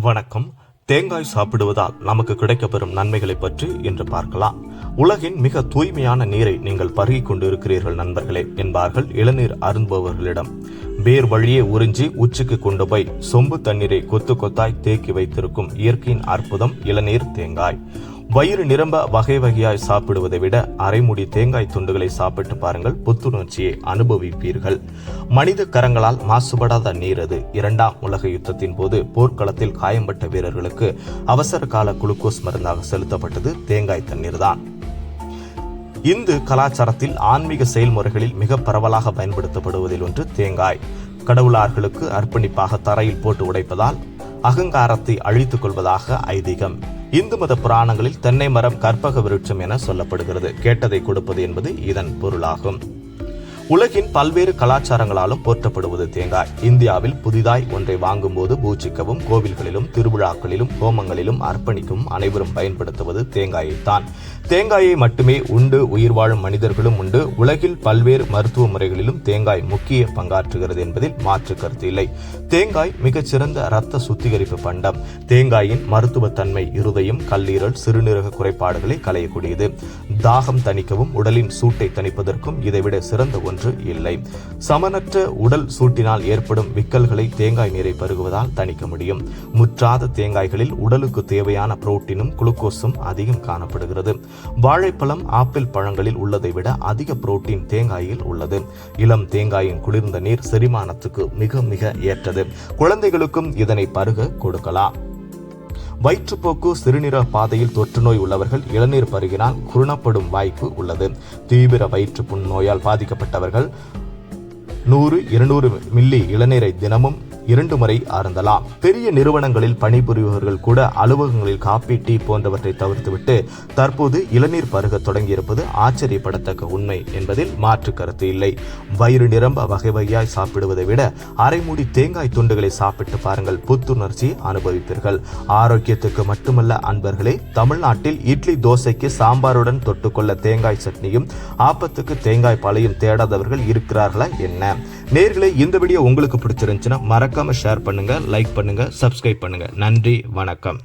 வணக்கம். தேங்காய் சாப்பிடுவதால் நமக்கு கிடைக்கப்பெறும் நன்மைகளை பற்றி இன்று பார்க்கலாம். உலகின் மிக தூய்மையான நீரை நீங்கள் பருகிக் கொண்டு இருக்கிறீர்கள் நண்பர்களே என்பார்கள் இளநீர் அருந்துபவர்களிடம். வேர் வழியே உறிஞ்சி உச்சிக்கு கொண்டு போய் சொம்பு தண்ணீரை கொத்து கொத்தாய் தேக்கி வைத்திருக்கும் இயற்கையின் அற்புதம் இளநீர் தேங்காய். வயிறு நிரம்ப வகை வகையாய் சாப்பிடுவதை விட அரைமுடி தேங்காய் துண்டுகளை சாப்பிட்டு பாருங்கள். புத்துணர்ச்சியை அனுபவிப்பீர்கள். மனித கரங்களால் மாசுபடாத நீர் அது. இரண்டாம் உலக யுத்தத்தின் போது போர்க்களத்தில் காயம்பட்ட வீரர்களுக்கு அவசர கால குளுக்கோஸ் மருந்தாக செலுத்தப்பட்டது. தேங்காய் தண்ணீர் தான். இந்து கலாச்சாரத்தில் ஆன்மீக செயல்முறைகளில் மிக பரவலாக பயன்படுத்தப்படுவதில் ஒன்று தேங்காய். கடவுளார்களுக்கு அர்ப்பணிப்பாக தரையில் போட்டு உடைப்பதால் அகங்காரத்தை அழித்துக் கொள்வதாக ஐதீகம். இந்து மத புராணங்களில் தென்னை மரம் கற்பக விருட்சம் என சொல்லப்படுகிறது. கேட்டதை கொடுப்பது என்பது இதன் பொருளாகும். உலகின் பல்வேறு கலாச்சாரங்களாலும் போற்றப்படுவது தேங்காய். இந்தியாவில் புதிதாய் ஒன்றை வாங்கும்போது பூஜிக்கவும் கோவில்களிலும் திருவிழாக்களிலும் ஹோமங்களிலும் அர்ப்பணிக்கும் அனைவரும் பயன்படுத்துவது தேங்காயைத்தான். தேங்காயை மட்டுமே உண்டு உயிர் வாழும் மனிதர்களும் உண்டு. உலகில் பல்வேறு மருத்துவ முறைகளிலும் தேங்காய் முக்கிய பங்காற்றுகிறது என்பதில் மாற்று கருத்து இல்லை. தேங்காய் மிகச்சிறந்த இரத்த சுத்திகரிப்பு பண்டம். தேங்காயின் மருத்துவ தன்மை இருதயம் கல்லீரல் சிறுநீரக குறைபாடுகளை களையக்கூடியது. தாகம் தணிக்கவும் உடலின் சூட்டை தணிப்பதற்கும் இதைவிட சிறந்த ஒன்று இல்லை. சமனற்ற உடல் சூட்டினால் ஏற்படும் விக்கல்களை தேங்காய் நீரை பருகுவதால் தணிக்க முடியும். முற்றாத தேங்காய்களில் உடலுக்கு தேவையான புரோட்டீனும் குளுக்கோஸும் அதிகம் காணப்படுகிறது. வாழைப்பழம் ஆப்பிள் பழங்களில் உள்ளதை விட அதிக புரோட்டீன் தேங்காயில் உள்ளது. இளம் தேங்காயின் குளிர்ந்த நீர் செரிமானத்துக்கு மிக மிக ஏற்றது. குழந்தைகளுக்கும் இதனை பருக கொடுக்கலாம். வயிற்றுப்போக்கு சிறுநீரக பாதையில் தொற்றுநோய் உள்ளவர்கள் இளநீர் பருகினால் குருணப்படும் வாய்ப்பு உள்ளது. தீவிர வயிற்று புண் நோயால் பாதிக்கப்பட்டவர்கள் நூறு இருநூறு மில்லி இளநீரை தினமும் இரண்டு முறை அருந்தலாம் பெரிய நிறுவனங்களில் பணிபுரிபவர்கள் கூட அலுவலகங்களில் காப்பி டீ போன்றவற்றை தவிர்த்துவிட்டு தற்போது இளநீர் பருக தொடங்கியிருப்பது ஆச்சரியப்படத்தக்க உண்மை என்பதில் மாற்று கருத்து இல்லை. வயிறு நிரம்ப வகை வகையாய் சாப்பிடுவதை விட அரைமுடி தேங்காய் துண்டுகளை சாப்பிட்டு பாருங்கள் புத்துணர்ச்சி அனுபவிப்பீர்கள். ஆரோக்கியத்துக்கு மட்டுமல்ல அன்பர்களே தமிழ்நாட்டில் இட்லி தோசைக்கு சாம்பாருடன் தொட்டுக்கொள்ள தேங்காய் சட்னியும் ஆப்பத்துக்கு தேங்காய் பாலையும் தேடாதவர்கள் இருக்கிறார்களா என்ன? நேர்களை இந்த வீடியோ உங்களுக்கு பிடிச்சிருந்துச்சுன்னா மறக்காமல் ஷேர் பண்ணுங்க லைக் பண்ணுங்க சப்ஸ்கிரைப் பண்ணுங்க. நன்றி வணக்கம்.